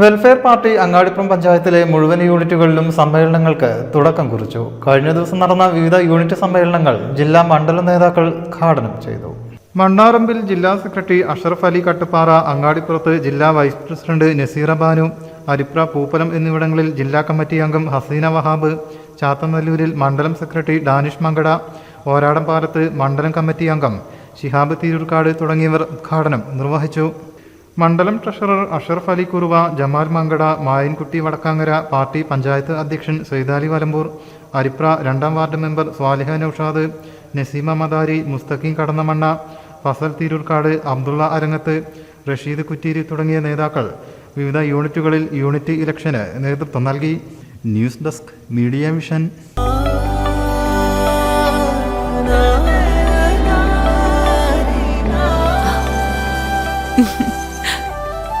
Welfare party Angadipuram പഞ്ചായത്തിലെ മുഴുവൻ യൂണിറ്റുകളിലും സമ്മേളനങ്ങൾക്ക് തുടക്കം കുറിച്ചു. കഴിഞ്ഞ ദിവസം നടന്ന വിവിധ യൂണിറ്റ് സമ്മേളനങ്ങൾ ജില്ലാ മണ്ഡല നേതാക്കൾ ഉദ്ഘാടനം ചെയ്തു. മണ്ണാറമ്പിൽ ജില്ലാ സെക്രട്ടറി അഷറഫ് അലി കട്ടുപ്പാറ അങ്ങാടിപ്പുറത്ത് ജില്ലാ വൈസ് പ്രസിഡന്റ് നസീറ ബാനു അരിപ്ര പൂപ്പലം എന്നിവിടങ്ങളിൽ ജില്ലാ കമ്മിറ്റി അംഗം ഹസീന വഹാബ് ചാത്തനല്ലൂരിൽ മണ്ഡലം സെക്രട്ടറി ഡാനിഷ് മങ്കട ഓരാടം പാലത്ത് മണ്ഡലം കമ്മിറ്റി അംഗം ശിഹാബ് തിരൂർക്കാട് തുടങ്ങിയവർ ഉദ്ഘാടനം നിർവഹിച്ചു. മണ്ഡലം ട്രഷറർ അഷറഫ് അലി കുറുവ ജമാൽ മങ്കട മായൻകുട്ടി വടക്കാങ്ങര പാർട്ടി പഞ്ചായത്ത് അധ്യക്ഷൻ സൈദാലി വലമ്പൂർ അരിപ്ര രണ്ടാം വാർഡ് മെമ്പർ സ്വാലിഹ നൌഷാദ് നസീമ മദാരി മുസ്തഖീം കടന്നമണ്ണ ഫസൽ തിരൂർക്കാട് അബ്ദുള്ള അരങ്ങത്ത് റഷീദ് കുറ്റീരി തുടങ്ങിയ നേതാക്കൾ വിവിധ യൂണിറ്റുകളിൽ യൂണിറ്റ് ഇലക്ഷന് നേതൃത്വം നൽകി. News desk media vision